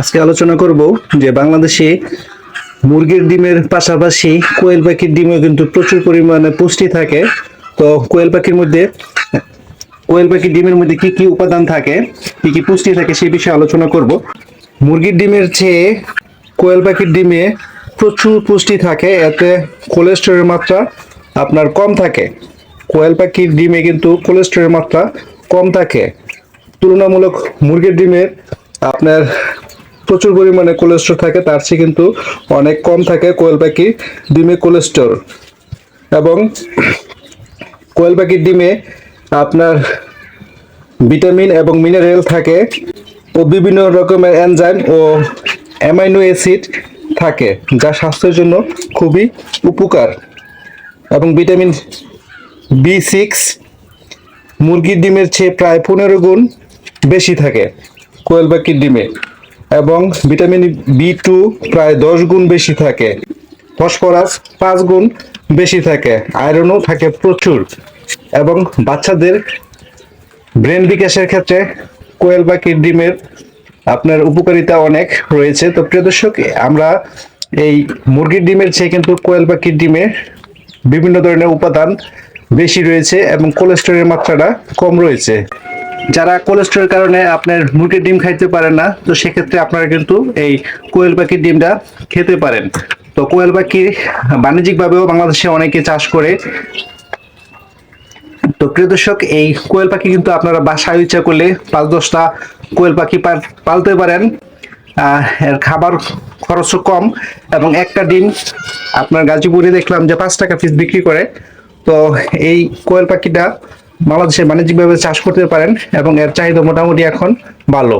আজকে আলোচনা করব যে বাংলাদেশে মুরগির ডিমের পাশাপাশি কোয়েল পাখির ডিমে কিন্তু প্রচুর পরিমাণে পুষ্টি থাকে। তো কোয়েল পাখির মধ্যে, কোয়েল পাখির ডিমের মধ্যে কি কি উপাদান থাকে, কি কি পুষ্টি থাকে সেই বিষয়ে আলোচনা করব। মুরগির ডিমের চেয়ে কোয়েল পাখির ডিমে প্রচুর পুষ্টি থাকে, এতে কোলেস্টেরলের মাত্রা আপনার কম থাকে। কোয়েল পাখির ডিমে কিন্তু কোলেস্টেরলের মাত্রা কম থাকে। তুলনামূলক মুরগির ডিমের আপনার প্রচুর পরিমাণে কোলেস্ট্রল থাকে, তার চেয়ে কিন্তু অনেক কম থাকে কোয়েল পাখি ডিমে কোলেস্ট্রল এবং কোয়েল পাখির ডিমে আপনার ভিটামিন এবং মিনারেল থাকে ও বিভিন্ন রকমের এনজাইম ও অ্যামাইনো অ্যাসিড থাকে, যা স্বাস্থ্যের জন্য খুবই উপকার। এবং ভিটামিন বি সিক্স মুরগির ডিমের চেয়ে প্রায় পনেরো গুণ বেশি থাকে কোয়েল পাখির ডিমে। এবং ভিটামিন বি টু প্রায় দশ গুণ বেশি থাকে। ফসফরাস পাঁচ গুণ বেশি থাকে। আয়রনও থাকে প্রচুর। এবং বাচ্চাদের ব্রেন বিকাশের ক্ষেত্রে কোয়েল পাখির ডিমের আপনার উপকারিতা অনেক রয়েছে। তো প্রিয় দর্শক, আমরা এই মুরগির ডিমের চেয়ে কিন্তু কোয়েল পাখির ডিমে বিভিন্ন ধরনের উপাদান বেশি রয়েছে এবং কোলেস্টেরলের মাত্রাটা কম রয়েছে। যারা কোলেস্টেরলের কারণে আপনার মুরগির ডিম খাইতে পারেন না, তো সেক্ষেত্রে আপনারা কিন্তু এই কোয়েল পাখির ডিমটা খেতে পারেন। তো কোয়েল পাখি বাণিজ্যিকভাবেও বাংলাদেশে অনেকে চাষ করে। তো প্রিয় দর্শক, এই কোয়েল পাখি কিন্তু আপনারা বাসায় ইচ্ছা করলে পাঁচ দশটা কোয়েল পাখি পালতে পারেন। এর খাবার খরচও কম এবং একটা ডিম আপনার গাজীপুরে দেখলাম যে পাঁচ টাকা পিস বিক্রি করে। তো এই কোয়েল পাখিটা বাংলাদেশে বাণিজ্যিকভাবে চাষ করতে পারেন এবং এর চাহিদা মোটামুটি এখন ভালো।